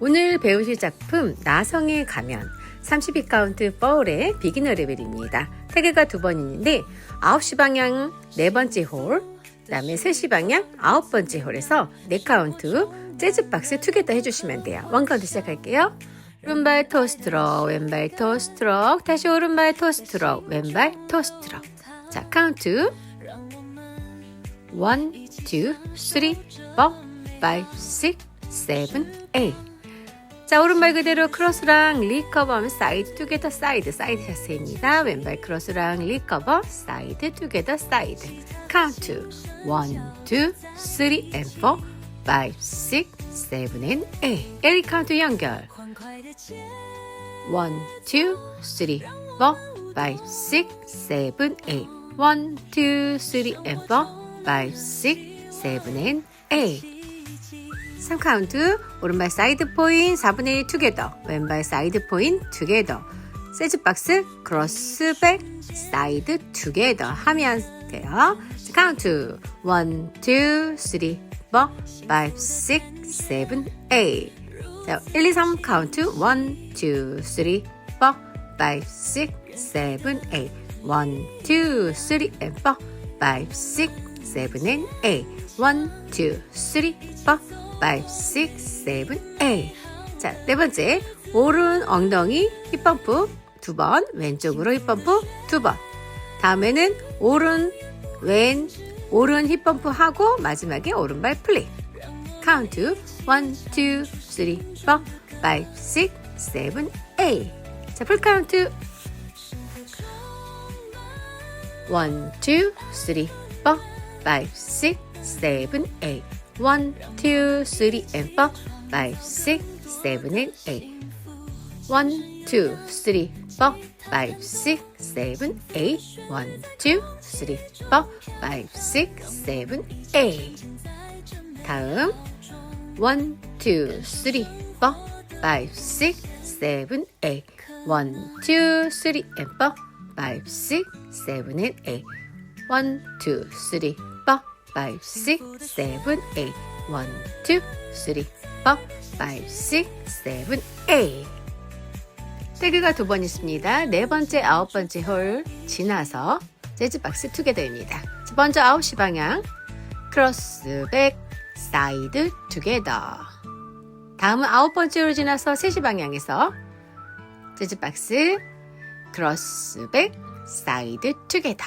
오늘 배우실 작품 나성의 가면 32카운트 뻘의 비기너 레벨입니다. 태그가 두 번 있는데 9시 방향 네 번째 홀, 그다음에 3시 방향 아홉 번째 홀에서 네 카운트 재즈 박스 투게더 해주시면 돼요. 원 카운트 시작할게요. 오른발 토스트럭, 왼발 토스트럭, 다시 오른발 토스트럭, 왼발 토스트럭. 자, 카운트 1, 2, 3, 4, 5, 6, 7, 8. 자, 오른발 그대로 크로스랑 리커버 사이드 투게더 사이드 사이드 샷세입니다. 왼발 크로스랑 리커버 사이드 투게더 사이드. 카운트 1, 2, 3 and 4, 5, 6, 7 and 8. 에리 카운트 연결. 1, 2, 3, 4, 5, 6, 7, 8. 1, 2, 3 and 4, 5, 6, 7 and 8. 3카운트 오른발 사이드 포인 4분의 1 투게더 왼발 사이드 포인 투게더 세즈박스 크로스백 사이드 투게더 하면 돼요. 카운트. 1, 2, 3, 4, 5, 6, 7, 8 자, 1, 2, 3 카운트. 1, 2, 3, 4, 5, 6, 7, 8 1, 2, 3 and 4 5, 6, 7 and 8 1, 2, 3, 4 5, 6, 7, 8. 자, 네 번째. 오른 엉덩이 힙 펌프 두 번, 왼쪽으로 힙 펌프 두 번. 다음에는 오른, 왼, 오른 힙 펌프 하고 마지막에 오른발 플립. 카운트 1, 2, 3, 4, 5, 6, 7, 8. 자, 풀 카운트 1, 2, 3, 4, 5, 6, 7, 8. 1, 2, 3, and 4, 5, 6, 7, and 8. 1, 2, 3, 4, 5, 6, 7, 8. 1, 2, 3, 4, 5, 6, 7, 8. 다음 1, 2, 3, 4, 5, 6, 7, 8. 1, 2, 3, and 4, 5, 6, 7, and 8. 1, 2, 3, 4, 5, 6, 7, 8. 1, 2, 3, 4, 5, 6, 7, 8. 태그가 두 번 있습니다. 네 번째, 아홉 번째 홀 지나서 재즈박스 투게더입니다. 먼저 9시 방향 크로스 백 사이드 투게더 다음은 아홉 번째 홀 지나서 3시 방향에서 재즈박스 크로스 백 사이드 투게더